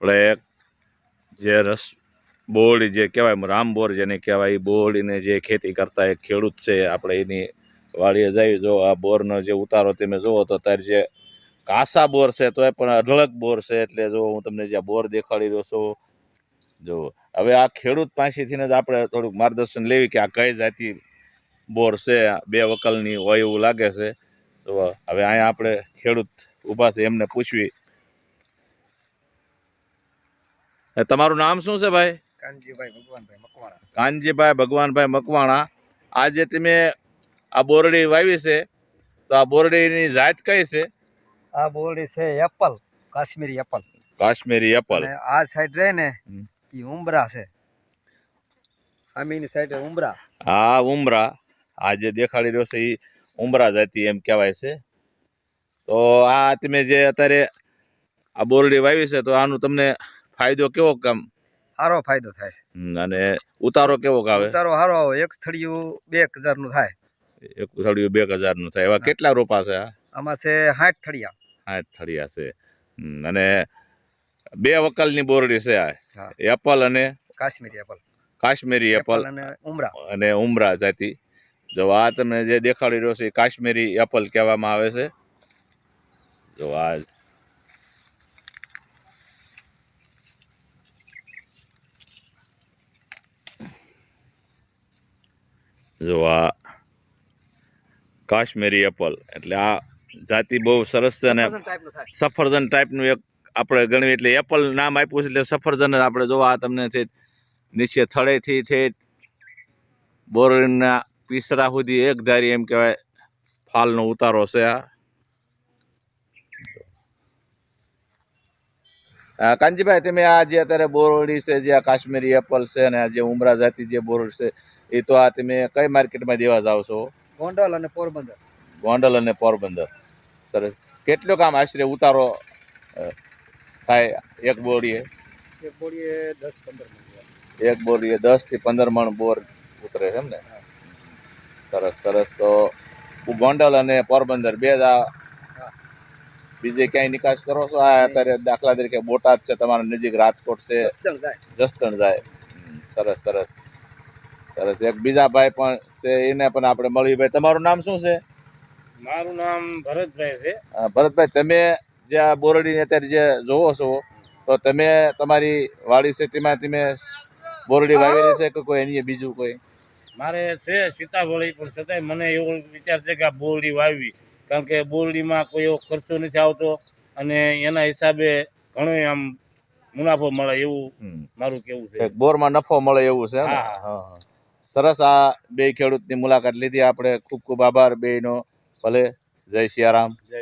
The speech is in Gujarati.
આપણે જે રસ બોરડી જે કહેવાય રામબોર જેને કહેવાય એ બોરડીને જે ખેતી કરતા એક ખેડૂત છે, આપણે એની વાડીએ જઈ જો આ બોરનો જે ઉતારો તમે જુઓ તો ત્યારે જે કાસા બોર છે તો એ પણ અઢળક બોર છે, એટલે જો હું તમને જે બોર દેખાડી રહ્યો છું, જો હવે આ ખેડૂત પાસેથીને જ આપણે થોડુંક માર્ગદર્શન લેવી કે આ કઈ જાતિ બોર છે, બે વકલની હોય એવું લાગે છે. તો હવે અહીંયા આપણે ખેડૂત ઊભા છે, એમને પૂછવી એ તમારું નામ શું છે ભાઈ? કાનજીભાઈ ભગવાનભાઈ મકવાણા. કાનજીભાઈ ભગવાનભાઈ મકવાણા. આજે તમે આ બોરડી વાવી છે. તો આ બોરડીની જાત કઈ છે? આ બોરડી છે apple Kashmiri apple. Kashmiri apple. આ સાઈડ રહે ને એ ઉમરા છે. આમીની સાઈડ ઉમરા. આ ઉમરા. આ જે દેખાડી રહ્યો છે એ ઉમરા જાતિ એમ કહેવાય છે. તો આ તમે જે અત્યારે આ બોરડી વાવી છે તો આનું તમને ફાયદો કેવો કામ? સારો ફાયદો થાય છે. અને ઉતારો કેવો આવે ઉતારો સારો આવે એક સ્થળિયું બે હજારનું થાય. એક થળિયું બે નું થાય. એવા કેટલા રોપા છે આ? આમાં છે સાઠ થળિયા. સાઠ થળિયા છે. અને બે વકલની બોરડી છે આ. એપલ અને કાશ્મીરી એપલ. કાશ્મીરી એપલ અને ઉમરા. અને ઉમરા જાતિ. જો આ તમે જે દેખાડી રહ્યો છે એ કાશ્મીરી એપલ કહેવામાં આવે છે. જો આ જો આ કાશ્મીરી એપલ એટલે આ જાતિ બહુ સરસ છે અને સફરજન ટાઈપનું એક આપણે ગણવી એટલે એપલ નામ આપ્યું છે એટલે સફરજન આપણે જોવા તમને છે નીચે થળેથી છે બોરના પીસરા સુધી એક ધારી એમ કહેવાય ફાલનો ઉતારો છે આ. કાનજીભાઈ કાંજીભાઈ તમે આ જે અત્યારે બોરડી છે જે આ કાશ્મીરી એપલ છે અને આ જે ઉમરા જાતિ જે બોરડ છે એ તો આ તમે કઈ માર્કેટમાં દેવા જાવ છો? ગોંડલ અને પોરબંદર. ગોંડલ અને પોરબંદર. સરસ. કેટલો કામ આશરે ઉતારો થાય એક બોરીએ? એક બોડીએ દસ પંદર એક બોરીએ દસથી પંદર મણ બોર ઉતરે છે એમ ને? સરસ સરસ. તો ગોંડલ અને પોરબંદર બે જ આ બીજે ક્યાંય નિકાસ કરો છો? આ અત્યારે દાખલા તરીકે બોટાદ છે તમારા નજીક રાજકોટ છે. જસ્તણ જાય. જસદણ જાય. સરસ સરસ. સરસ. એક બીજા ભાઈ પણ છે એને પણ આપણે મળવી. ભાઈ તમારું નામ શું છે? મારું નામ ભરતભાઈ છે. ભરતભાઈ તમે જે આ બોરડીને અત્યારે જે જોવો છો તો તમે તમારી વાડી છે તેમાં તમે બોરડી વાવેલી છે કે કોઈ એની બીજું કોઈ? મારે છે સીતાફળી પણ છતાંય મને એવો વિચાર છે કે આ બોરડી વાવવી. કારણ કે બોરડીમાં કોઈ એવો ખર્ચો નથી આવતો અને એના હિસાબે ઘણો આમ મુનાફો મળે એવું મારું કેવું છે. બોરમાં નફો મળે એવું છે. હા, હા. સરસ આ બે ખેડૂતની મુલાકાત લીધી. આપણે ખૂબ ખૂબ આભાર બેનો ભલે. જય સિયારામ. જય